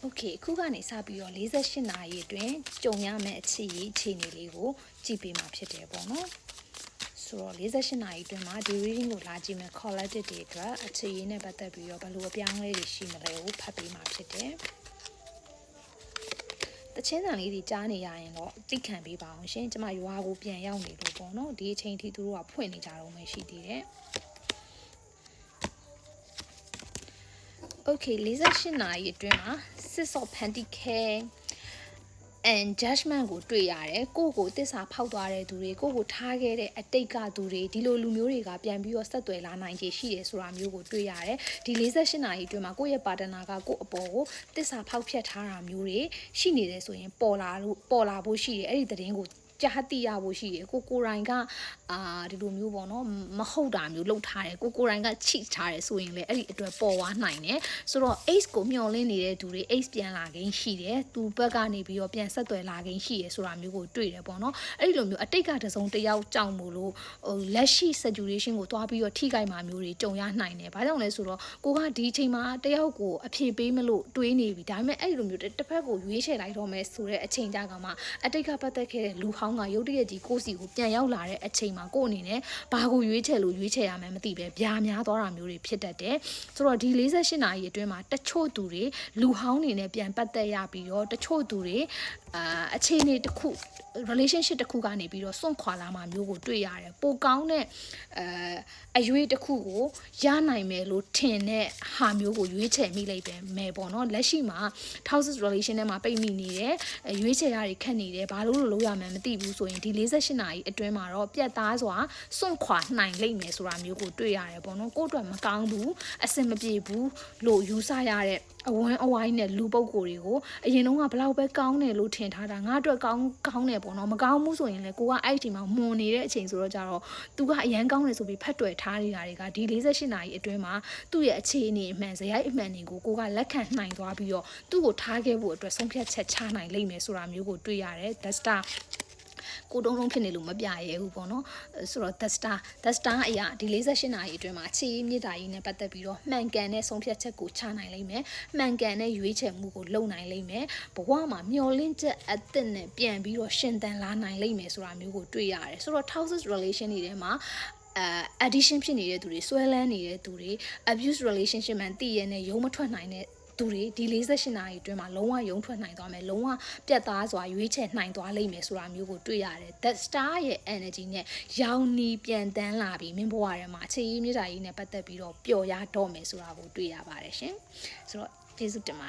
โอเคအခုကနေစပြီးတော့48နာရီအတွင်းကြုံရမယ့်အခြေရေးအခြေအနေလေးကိုကြည့်ပေးမှာဖြစ်တယ်ပေါ့နော်ဆိုတော့48နာရီအတွင်းမှာဒီ reading ကိုလာကြည့်မယ် collected တွေအတွက်အခြေရေးနဲ့ပတ်သက်ပြီးတော့ဘယ်လိုအပြောင်းအလဲတွေရှိမလဲကိုဖတ်ပေးမှာဖြစ်တယ်တချင်းတန်လေးတွေကြားနေရရင်တော့သိခံပေးပါအောင်ရှင်ကျမရွာကိုပြန်ရောက်နေလို့ပေါ့နော်ဒီအချိန်ထိသူတို့ကဖွင့်နေကြတော့မှရှိသေးတယ် Okay 48နာရီအတွင်းမှာ Six of Pentacles and judgment ကိုတွေ့ရတယ်ကိုယ့်ကိုတစ္ဆာဖောက်သွားတဲ့သူတွေကိုယ့်ကိုထားခဲ့တဲ့အတိတ်ကသူတွေဒီလိုလူမျိုးတွေကပြန်ပြီးတော့ဆက်သွယ်လာနိုင်ခြေရှိတယ်ဆိုတာမျိုးကိုတွေ့ရတယ်ဒီ48နာရီအတွင်းမှာကိုယ့်ရဲ့ပါတနာကကိုယ့်အပေါ်ကိုတစ္ဆာဖောက်ဖျက်ထားတာမျိုးတွေရှိနေတယ်ဆိုရင်ပေါ်လာလို့ပေါ်လာဖို့ရှိတယ်အဲ့ဒီသတင်းကို ကြားသိရဖို့ရှိတယ်ကိုကိုယ်တိုင်ကအာဒီလိုမျိုးပေါ့နော်မဟုတ်တာမျိုးလုပ်ထားတယ်ကိုကိုယ်တိုင်ကချိထားတယ်ဆိုရင်လည်းအဲ့ဒီအတွက်ပေါ်သွားနိုင်တယ်ဆိုတော့ ace ကိုမျှော်လင့်နေတဲ့သူတွေ ace ပြန်လာခြင်းရှိတယ်သူဘက်ကနေပြီးတော့ပြန်ဆက်သွယ်လာခြင်းရှိတယ်ဆိုတာမျိုးကိုတွေ့တယ်ပေါ့နော်အဲ့ဒီလိုမျိုးအတိတ်ကတစုံတစ်ယောက်ကြောင့်မို့လို့ဟိုလက်ရှိ situation ကိုသွားပြီးတော့ထိခိုက်မှာမျိုးတွေကြုံရနိုင်တယ်ဘာကြောင့်လဲဆိုတော့ကိုကဒီအချိန်မှာတယောက်ကိုအဖြေပေးမလို့တွေးနေပြီဒါပေမဲ့အဲ့ဒီလိုမျိုးတစ်ဖက်ကိုရွေးချယ်လိုက်တော့မယ်ဆိုတဲ့အချိန်ကြကမှအတိတ်ကပတ်သက်ခဲ့တဲ့လူဟောင်းကရုတ်တရက်ကြီးကိုယ့်စီကိုပြန်ရောက်လာတဲ့အချိန်မှာကိုယ့်အနေနဲ့ဘာကိုရွေးချယ်လို့ရွေးချယ်ရမယ်မသိပဲဗျာများသွားတာမျိုးတွေဖြစ်တတ်တယ်ဆိုတော့ဒီ48နာရီအတွင်းမှာတချို့သူတွေလူဟောင်းနေနဲ့ပြန်ပတ်သက်ရပြီးတော့တချို့သူတွေအာအခြေအနေတစ်ခု relationship တစ်ခုကနေပြီးတော့စွန့်ခွာလာမှမျိုးကိုတွေ့ရတယ်ပိုကောင်းတဲ့အဲအရွေးတစ်ခုကိုရနိုင်မယ်လို့ထင်တဲ့ဟာမျိုးကိုရွေးချယ်မိလိုက်ပဲမယ်ပေါ့နော်လက်ရှိမှာ houses relation ထဲမှာပိတ်မိနေတယ်အဲရွေးချယ်ရတွေခက်နေတယ်ဘာလို့လို့လုပ်ရမှန်းမသိဘူးဆိုရင်ဒီ48နာရီအတွင်းမှာတော့ပြတ်သားစွာစွန့်ခွာနိုင်လိမ့်မယ်ဆိုတာမျိုးကိုတွေ့ရတယ်ပေါ့နော်ကိုယ့်အတွက်မကောင်းဘူးအဆင်မပြေဘူးလို့ယူဆရတဲ့အဝန်းအဝိုင်းနဲ့လူပုဂ္ဂိုလ်တွေကိုအရင်တုန်းကဘလောက်ပဲကောင်းတယ်လို့ထင်ထားတာငါအတွက်ကောင်းကောင်းတယ်ပေါ့နော်မကောင်းဘူးဆိုရင်လေကိုကအဲ့ဒီမှာမွန်နေတဲ့အချိန်ဆိုတော့ကြတော့သူကအရန်ကောင်းတယ်ဆိုပြီးဖတ်တွယ်ထားနေတာတွေကဒီ48နာရီအတွင်းမှာသူ့ရဲ့အခြေအနေအမှန်ဇယိုက်အမှန်တွေကိုကိုကလက်ခံနိုင်သွားပြီးတော့သူ့ကိုထားခဲ့ဖို့အတွက်ဆုံးဖြတ်ချက်ချနိုင်လိမ့်မယ်ဆိုတာမျိုးကိုတွေ့ရတယ် that's the ကိုတုံးတုံးဖြစ်နေလို့မပြရဲဘူးပေါ့နော်အဲဆိုတော့ the star the star အရာဒီ48နာရီအတွင်းမှာအခြေမြေတားကြီးနဲ့ပတ်သက်ပြီးတော့မှန်ကန်တဲ့ဆုံးဖြတ်ချက်ကိုချနိုင်လိမ့်မယ်မှန်ကန်တဲ့ရွေးချယ်မှုကိုလုပ်နိုင်လိမ့်မယ်ဘဝမှာမျောလင့်ချက်အသစ်နဲ့ပြန်ပြီးတော့ရှင်သန်လာနိုင်လိမ့်မယ်ဆိုတာမျိုးကိုတွေ့ရတယ်ဆိုတော့ houses relation တွေထဲမှာအဲ addition ဖြစ်နေတဲ့သူတွေဆွဲလန်းနေတဲ့သူတွေ abuse relationship မှန်တည်ရတဲ့ရုံးမထွက်နိုင်တဲ့ သူတွေဒီ48နာရီအတွင်းမှာလုံးဝယုံထွက်နိုင်သွားမယ်လုံးဝပြတ်သားစွာရွေးချယ်နိုင်သွားလိမ့်မယ်ဆိုတာမျိုးကိုတွေ့ရတယ် that star ရဲ့ energy နဲ့ရောင်နီပြန်တန်းလာပြီးမင်းဘဝထဲမှာအခြေရေးမြေတားကြီးနဲ့ပတ်သက်ပြီးတော့ပျော်ရတော့မယ်ဆိုတာကိုတွေ့ရပါတယ်ရှင်ဆိုတော့ကျေးဇူးတင်ပါ